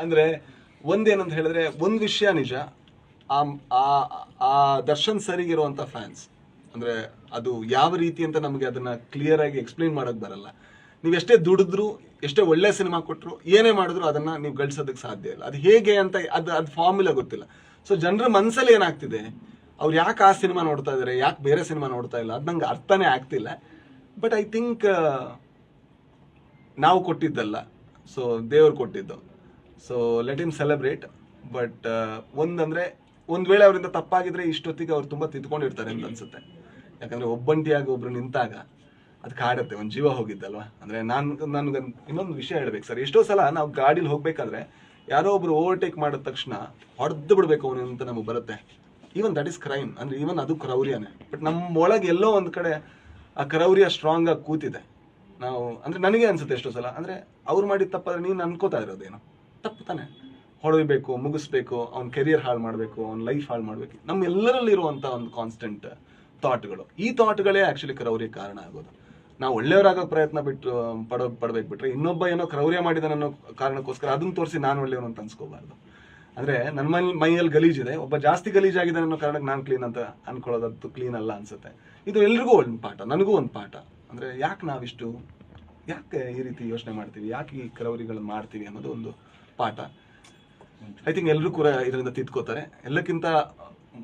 ಅಂದ್ರೆ ಒಂದೇನಂತ ಹೇಳಿದ್ರೆ ಒಂದ್ ವಿಷಯ ನಿಜ. ಆ, ಆ- ದರ್ಶನ್ ಸರಿಗಿರುವಂತ ಫ್ಯಾನ್ಸ್ ಅಂದ್ರೆ ಅದು ಯಾವ ರೀತಿ ಅಂತ ನಮಗೆ ಅದನ್ನ ಕ್ಲಿಯರ್ ಆಗಿ ಎಕ್ಸ್ಪ್ಲೈನ್ ಮಾಡಕ್ ಬರಲ್ಲ. ನೀವು ಎಷ್ಟೇ ದುಡಿದ್ರು, ಎಷ್ಟೇ ಒಳ್ಳೆ ಸಿನಿಮಾ ಕೊಟ್ಟರು ಏನೇ ಮಾಡಿದ್ರು ಅದನ್ನ ನೀವು ಗಳಿಸೋದಕ್ಕೆ ಸಾಧ್ಯ ಇಲ್ಲ. ಅದು ಹೇಗೆ ಅಂತ ಅದು ಅದು ಫಾರ್ಮುಲಾ ಗೊತ್ತಿಲ್ಲ. ಸೊ ಜನರ ಮನಸ್ಸಲ್ಲಿ ಏನಾಗ್ತಿದೆ, ಅವ್ರು ಯಾಕೆ ಆ ಸಿನಿಮಾ ನೋಡ್ತಾ ಇದ್ದಾರೆ ಯಾಕೆ ಬೇರೆ ಸಿನಿಮಾ ನೋಡ್ತಾ ಇಲ್ಲ, ಅದು ನಂಗೆ ಅರ್ಥನೇ ಆಗ್ತಿಲ್ಲ. ಬಟ್ ಐ ಥಿಂಕ್ ನಾವು ಕೊಟ್ಟಿದ್ದಲ್ಲ. ಸೊ ದೇವ್ರು ಕೊಟ್ಟಿದ್ದು. So let him celebrate but ಒಂದಂದ್ರೆ, ಒಂದ್ ವೇಳೆ ಅವರಿಂದ ತಪ್ಪಾಗಿದ್ರೆ ಇಷ್ಟೊತ್ತಿಗೆ ಅವ್ರು ತುಂಬಾ ತಿದ್ಕೊಂಡಿರ್ತಾರೆ ಅಂತ ಅನ್ಸುತ್ತೆ. ಯಾಕಂದ್ರೆ ಒಬ್ಬಂಟಿಯಾಗಿ ಒಬ್ರು ನಿಂತಾಗ ಅದು ಕಾಡುತ್ತೆ, ಒಂದು ಜೀವ ಹೋಗಿದ್ದಲ್ವಾ ಅಂದ್ರೆ ನಾನು, ನನ್ಗೆ ಇನ್ನೊಂದು ವಿಷಯ ಹೇಳ್ಬೇಕು ಸರ್. ಎಷ್ಟೋ ಸಲ ನಾವು ಗಾಡಿಲಿ ಹೋಗ್ಬೇಕಾದ್ರೆ ಯಾರೋ ಒಬ್ರು ಓವರ್ಟೇಕ್ ಮಾಡಿದ ತಕ್ಷಣ ಹೊಡೆದು ಬಿಡ್ಬೇಕು ಅವನು ಅಂತ ನಮಗೆ ಬರುತ್ತೆ. ಈವನ್ ದಟ್ ಇಸ್ ಕ್ರೈಮ್ ಅಂದ್ರೆ ಈವನ್ ಅದು ಕ್ರೌರ್ಯನೇ. ಬಟ್ ನಮ್ಮ ಒಳಗೆ ಎಲ್ಲೋ ಒಂದು ಕಡೆ ಆ ಕ್ರೌರ್ಯ ಸ್ಟ್ರಾಂಗ್ ಆಗಿ ಕೂತಿದೆ. ನಾವು, ಅಂದ್ರೆ ನನಗೆ ಅನ್ಸುತ್ತೆ ಎಷ್ಟೋ ಸಲ. ಅಂದ್ರೆ ಅವ್ರು ಮಾಡಿದ ತಪ್ಪಾದ್ರೆ ನೀನು ಅನ್ಕೋತಾ ಇರೋದೇನು? ತಪ್ಪು ತಾನೆ. ಹೊಡೆಯಬೇಕು ಮುಗಿಸ್ಬೇಕು, ಅವ್ನ ಕೆರಿಯರ್ ಹಾಳು ಮಾಡಬೇಕು, ಅವ್ನ ಲೈಫ್ ಹಾಳು ಮಾಡಬೇಕು. ನಮ್ಮ ಎಲ್ಲರಲ್ಲಿರುವಂತ ಒಂದು ಕಾನ್ಸ್ಟೆಂಟ್ ಥಾಟ್ಗಳು ಈ ಥಾಟ್ಗಳೇ ಆ್ಯಕ್ಚುಲಿ ಕ್ರೌರ್ಯ ಕಾರಣ ಆಗೋದು. ನಾವು ಒಳ್ಳೆಯವರಾಗೋ ಪ್ರಯತ್ನ ಬಿಟ್ಟು ಪಡೋ ಪಡಬೇಕು ಬಿಟ್ರೆ ಇನ್ನೊಬ್ಬ ಏನೋ ಕ್ರೌರ್ಯ ಮಾಡಿದ ಅನ್ನೋ ಕಾರಣಕ್ಕೋಸ್ಕರ ಅದನ್ನ ತೋರಿಸಿ ನಾನು ಒಳ್ಳೆಯವನು ಅಂತ ಅನ್ಸ್ಕೋಬಾರ್ದು. ಅಂದರೆ ನನ್ನ ಮೈ ಮೈಯಲ್ಲಿ ಗಲೀಜಿದೆ ಒಬ್ಬ ಜಾಸ್ತಿ ಗಲೀಜಾಗಿದೆ ಅನ್ನೋ ಕಾರಣಕ್ಕೆ ನಾನು ಕ್ಲೀನ್ ಅಂತ ಅನ್ಕೊಳ್ಳೋದದ್ದು ಕ್ಲೀನ್ ಅಲ್ಲ ಅನ್ಸುತ್ತೆ. ಇದು ಎಲ್ರಿಗೂ ಒಂದು ಪಾಠ, ನನಗೂ ಒಂದು ಪಾಠ. ಅಂದರೆ ಯಾಕೆ ನಾವಿಷ್ಟು, ಯಾಕೆ ಈ ರೀತಿ ಯೋಚನೆ ಮಾಡ್ತೀವಿ, ಯಾಕೆ ಈ ಕ್ರೌರಿಗಳನ್ನ ಮಾಡ್ತೀವಿ ಅನ್ನೋದು ಒಂದು ಪಾಠ. ಐ ಥಿಂಕ್ ಎಲ್ಲರೂ ಕೂಡ ಇದರಿಂದ ತಿದ್ಕೋತಾರೆ. ಎಲ್ಲಕ್ಕಿಂತ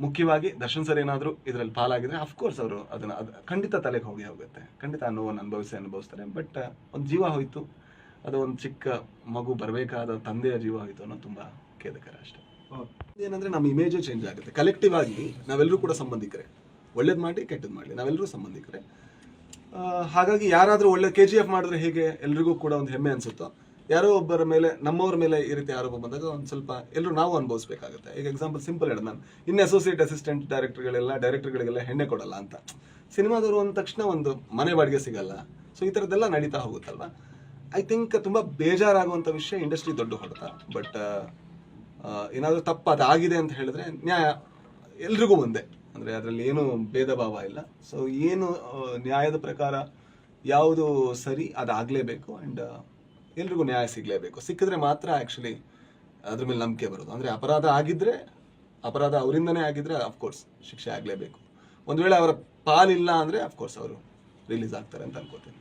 ಮುಖ್ಯವಾಗಿ ದರ್ಶನ್ ಸರ್ ಏನಾದರೂ ಇದರಲ್ಲಿ ಪಾಲಾಗಿದ್ರೆ ಅಫ್ಕೋರ್ಸ್ ಅವರು ಅದನ್ನ ಅದು ಖಂಡಿತ ತಲೆಗೆ ಹೋಗಿ ಹೋಗುತ್ತೆ. ಖಂಡಿತ ನೋವನ್ನು ಅನುಭವಿಸಿ ಅನುಭವಿಸ್ತಾರೆ. ಬಟ್ ಒಂದು ಜೀವ ಹೋಯ್ತು. ಅದು ಒಂದು ಚಿಕ್ಕ ಮಗು ಬರಬೇಕಾದ ತಂದೆಯ ಜೀವ ಹೋಯ್ತು ಅನ್ನೋದು ತುಂಬಾ ಖೇದಕರ ಅಷ್ಟೇ. ಏನಂದ್ರೆ ನಮ್ಮ ಇಮೇಜೇ ಚೇಂಜ್ ಆಗುತ್ತೆ. ಕಲೆಕ್ಟಿವ್ ಆಗಿ ನಾವೆಲ್ಲರೂ ಕೂಡ ಸಂಬಂಧಿಕರೆ. ಒಳ್ಳೇದು ಮಾಡಿ ಕೆಟ್ಟದ್ದು ಮಾಡಲಿ. ನಾವೆಲ್ಲರೂ ಸಂಬಂಧಿಕರೆ. ಹಾಗಾಗಿ ಯಾರಾದರೂ ಒಳ್ಳೆ ಕೆ ಜಿ ಎಫ್ ಮಾಡಿದ್ರೆ ಹೇಗೆ ಎಲ್ರಿಗೂ ಕೂಡ ಒಂದು ಹೆಮ್ಮೆ ಅನ್ಸುತ್ತೋ ಯಾರೋ ಒಬ್ಬರ ಮೇಲೆ, ನಮ್ಮವ್ರ ಮೇಲೆ ಈ ರೀತಿ ಆರೋಪ ಬಂದಾಗ ಒಂದು ಸ್ವಲ್ಪ ಎಲ್ಲರೂ ನಾವು ಅನುಭವಿಸಬೇಕಾಗುತ್ತೆ. ಈಗ ಎಕ್ಸಾಂಪಲ್ ಸಿಂಪಲ್ ಹೇಳ ನಾನು ಇನ್ನು ಅಸೋಸಿಯೇಟ್ ಅಸಿಸ್ಟೆಂಟ್ ಡೈರೆಕ್ಟರ್ಗಳೆಲ್ಲ ಡೈರೆಕ್ಟರ್ಗಳಿಗೆಲ್ಲ ಹೆಣ್ಣೆ ಕೊಡಲ್ಲ ಅಂತ. ಸಿನಿಮಾದವರು ಅಂದ ತಕ್ಷಣ ಒಂದು ಮನೆ ಬಾಡಿಗೆ ಸಿಗಲ್ಲ. ಸೊ ಈ ಥರದ್ದೆಲ್ಲ ನಡೀತಾ ಹೋಗುತ್ತಲ್ವ? ಐ ಥಿಂಕ್ ತುಂಬ ಬೇಜಾರಾಗುವಂಥ ವಿಷಯ ಇಂಡಸ್ಟ್ರಿ ದೊಡ್ಡ ಹೊಡೆತ. ಬಟ್ ಏನಾದರೂ ತಪ್ಪು ಅದಾಗಿದೆ ಅಂತ ಹೇಳಿದ್ರೆ ನ್ಯಾಯ ಎಲ್ರಿಗೂ ಒಂದೇ. ಅಂದರೆ ಅದರಲ್ಲಿ ಏನು ಭೇದ ಭಾವ ಇಲ್ಲ. ಸೊ ಏನು ನ್ಯಾಯದ ಪ್ರಕಾರ ಯಾವುದು ಸರಿ ಅದಾಗಲೇಬೇಕು. ಆ್ಯಂಡ್ ಎಲ್ರಿಗೂ ನ್ಯಾಯ ಸಿಗಲೇಬೇಕು. ಸಿಕ್ಕಿದ್ರೆ ಮಾತ್ರ ಆ್ಯಕ್ಚುಲಿ ಅದ್ರ ಮೇಲೆ ನಂಬಿಕೆ ಬರೋದು. ಅಂದರೆ ಅಪರಾಧ ಆಗಿದ್ರೆ ಅಪರಾಧ ಅವರಿಂದನೇ ಆಗಿದ್ರೆ ಅಫ್ಕೋರ್ಸ್ ಶಿಕ್ಷೆ ಆಗಲೇಬೇಕು. ಒಂದು ವೇಳೆ ಅವರ ಪಾಲಿಲ್ಲ ಅಂದರೆ ಅಫ್ಕೋರ್ಸ್ ಅವರು ರಿಲೀಸ್ ಆಗ್ತಾರೆ ಅಂತ ಅನ್ಕೋತೀನಿ.